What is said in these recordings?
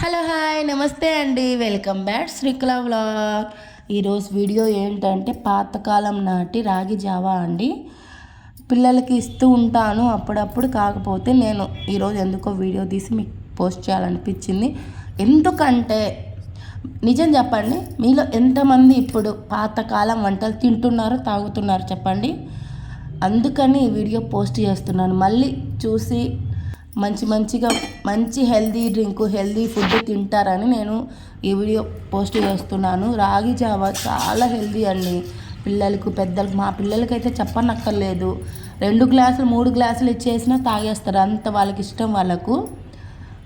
Hello hi నమస్తే అండి. Welcome back Srikula vlog. ఈరోజు వీడియో ఏంటంటే పాతకాలం నాటి రాగి జావా అండి. పిల్లలకి ఇస్తూ ఉంటాను అప్పుడప్పుడు కాకపోతే నేను ఈరోజు ఎందుకో వీడియో తీసి మీకు పోస్ట్ చేయాలనిపించింది. ఎందుకంటే నిజం చెప్పండి మీలో ఎంతమంది ఇప్పుడు పాతకాలం వంటలు తింటున్నారో తాగుతున్నారో చెప్పండి. అందుకని ఈ వీడియో పోస్ట్ చేస్తున్నాను. మళ్ళీ చూసి మంచి మంచిగా మంచి హెల్దీ డ్రింక్ హెల్దీ ఫుడ్ తింటారని నేను ఈ వీడియో పోస్ట్ చేస్తున్నాను. రాగి జావ చాలా హెల్దీ అండి. పిల్లలకు పెద్దలకు మా పిల్లలకైతే చెప్పనక్కర్లేదు. రెండు గ్లాసులు మూడు గ్లాసులు ఇచ్చేసినా తాగేస్తారు. అంత వాళ్ళకి ఇష్టం వాళ్ళకు.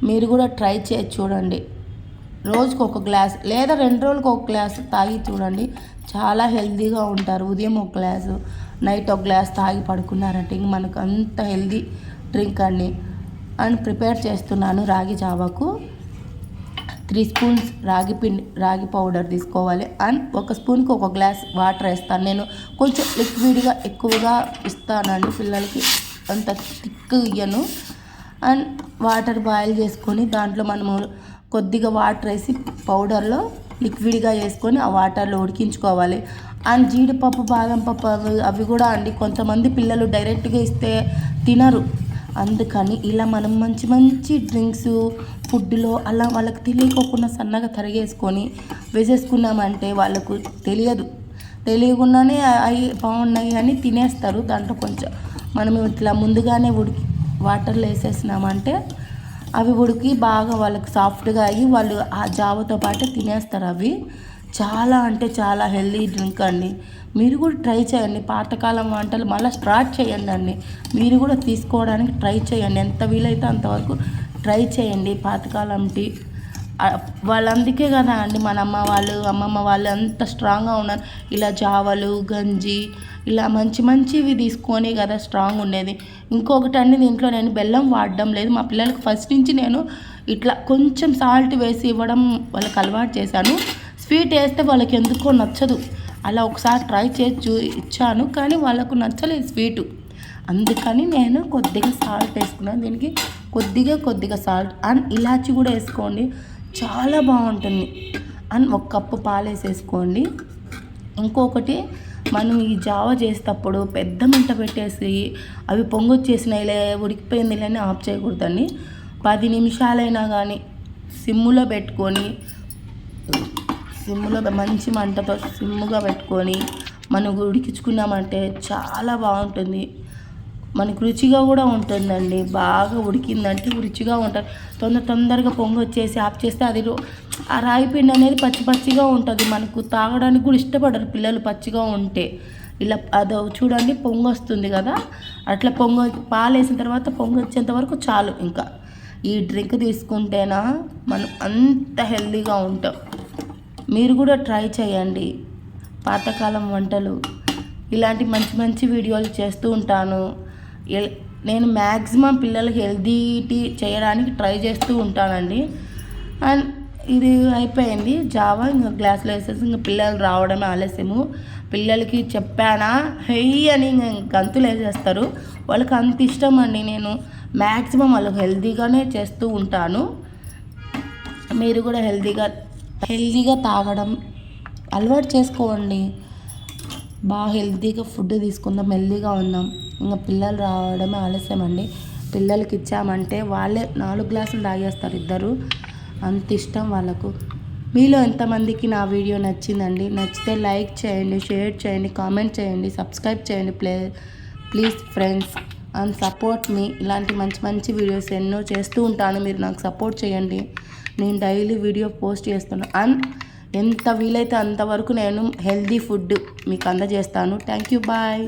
మీరు కూడా ట్రై చేసి చూడండి. రోజుకు ఒక గ్లాస్ లేదా రెండు రోజులకు ఒక గ్లాస్ తాగి చూడండి. చాలా హెల్తీగా ఉంటారు. ఉదయం ఒక గ్లాసు నైట్ ఒక గ్లాస్ తాగి పడుకున్నారంటే ఇంక మనకు అంత హెల్దీ డ్రింక్ అండి. అండ్ ప్రిపేర్ చేస్తున్నాను రాగి జావాకు. త్రీ స్పూన్స్ రాగి పిండి రాగి పౌడర్ తీసుకోవాలి. అండ్ ఒక స్పూన్కి ఒక గ్లాస్ వాటర్ వేస్తాను. నేను కొంచెం లిక్విడ్గా ఎక్కువగా ఇస్తానండి. పిల్లలకి అంత థిక్ ఇయ్యను. అండ్ వాటర్ బాయిల్ చేసుకొని దాంట్లో మనము కొద్దిగా వాటర్ వేసి పౌడర్లో లిక్విడ్గా వేసుకొని ఆ వాటర్లో ఉడికించుకోవాలి. అండ్ జీడిపప్పు బాదం పప్పు అవి అవి కూడా అండి. కొంతమంది పిల్లలు డైరెక్ట్గా ఇస్తే తినరు. అందుకని ఇలా మనం మంచి మంచి డ్రింక్స్ ఫుడ్లో అలా వాళ్ళకి తెలియకోకుండా సన్నగా తరిగేసుకొని వేసేసుకున్నామంటే వాళ్ళకు తెలియదు. తెలియకుండానే అవి బాగున్నాయి అని తినేస్తారు. దాంట్లో కొంచెం మనం ఇట్లా ముందుగానే ఉడికి వాటర్లో వేసేసినామంటే అవి ఉడికి బాగా వాళ్ళకి సాఫ్ట్గా అయ్యి వాళ్ళు ఆ జావతో పాటు తినేస్తారు అవి. చాలా అంటే చాలా హెల్దీ డ్రింక్ అండి. మీరు కూడా ట్రై చేయండి. పాతకాలం వంటలు మళ్ళీ స్టార్ట్ చేయండి అండి. మీరు కూడా తీసుకోవడానికి ట్రై చేయండి. ఎంత వీలైతే అంతవరకు ట్రై చేయండి. పాతకాలం టీ వాళ్ళందుకే కదా అండి మన అమ్మ వాళ్ళు అమ్మమ్మ వాళ్ళు అంత స్ట్రాంగ్గా ఉన్నారు. ఇలా జావలు గంజి ఇలా మంచి మంచివి తీసుకొని కదా స్ట్రాంగ్ ఉండేది. ఇంకొకటి అండి దీంట్లో నేను బెల్లం వాడడం లేదు. మా పిల్లలకు ఫస్ట్ నుంచి నేను ఇట్లా కొంచెం సాల్ట్ వేసి ఇవ్వడం వాళ్ళకి అలవాటు చేశాను. స్వీట్ వేస్తే వాళ్ళకి ఎందుకో నచ్చదు. అలా ఒకసారి ట్రై చేసి చూ ఇచ్చాను కానీ వాళ్ళకు నచ్చలేదు స్వీటు. అందుకని నేను కొద్దిగా సాల్ట్ వేసుకున్నాను. దీనికి కొద్దిగా కొద్దిగా సాల్ట్ అండ్ ఇలాచి కూడా వేసుకోండి. చాలా బాగుంటుంది. అండ్ ఒక కప్పు పాలు వేసేసుకోండి ఇంకొకటి మనం ఈ జావ చేసేటప్పుడు పెద్ద మంట పెట్టేసి అవి పొంగొచ్చేసినాయి లే ఉడికిపోయింది లేని ఆఫ్ చేయకూడదండి. పది నిమిషాలైనా కానీ సిమ్ములో పెట్టుకొని సిమ్ములో మంచి మంటతో సిమ్గా పెట్టుకొని మనం ఉడికించుకున్నామంటే చాలా బాగుంటుంది. మనకు రుచిగా కూడా ఉంటుందండి. బాగా ఉడికిందంటే రుచిగా ఉంటుంది. తొందర తొందరగా పొంగి వచ్చేసి ఆఫ్ చేస్తే అది ఆ రాగి పిండి అనేది పచ్చి పచ్చిగా ఉంటుంది. మనకు తాగడానికి కూడా ఇష్టపడరు పిల్లలు పచ్చిగా ఉంటే. ఇలా అదో చూడండి పొంగి వస్తుంది కదా. అట్లా పొంగ పాలు వేసిన తర్వాత పొంగి వచ్చేంత వరకు చాలు ఇంకా. ఈ డ్రింక్ తీసుకుంటేనా మనం అంత హెల్దీగా ఉంటాం. మీరు కూడా ట్రై చేయండి. పాతకాలం వంటలు. ఇలాంటి మంచి మంచి వీడియోలు చేస్తూ ఉంటాను. నేను మ్యాక్సిమం పిల్లలకి హెల్దీ టీ చేయడానికి ట్రై చేస్తూ ఉంటానండి. అండ్ ఇది అయిపోయింది. జావా ఇంకా గ్లాసులో వేసేసి ఇంకా పిల్లలు రావడమే ఆలస్యము. పిల్లలకి చెప్పానా? హెయ్ అని ఇంకా గంతులు వేసేస్తారు. వాళ్ళకి అంత ఇష్టం అండి. నేను మ్యాక్సిమం వాళ్ళకి హెల్తీగానే చేస్తూ ఉంటాను. మీరు కూడా హెల్తీగా హెల్తీగా తాగడం అలవాటు చేసుకోండి. బాగా హెల్తీగా ఫుడ్ తీసుకుందాం హెల్తీగా ఉందాం. ఇంకా పిల్లలు రావడమే ఆలస్యం అండి. పిల్లలకి ఇచ్చామంటే వాళ్ళే నాలుగు గ్లాసులు తాగేస్తారు ఇద్దరు. అంత ఇష్టం వాళ్ళకు. మీలో ఎంతమందికి నా వీడియో నచ్చిందండి? నచ్చితే లైక్ చేయండి షేర్ చేయండి కామెంట్ చేయండి సబ్స్క్రైబ్ చేయండి play please friends. And support me. ఇలాంటి మంచి మంచి వీడియోస్ ఎన్నో చేస్తూ ఉంటాను. మీరు నాకు సపోర్ట్ చేయండి. నేను డైలీ వీడియో పోస్ట్ చేస్తున్నాను అండ్ ఎంత వీలైతే అంతవరకు నేను హెల్దీ ఫుడ్ మీకు అందజేస్తాను. Thank you bye.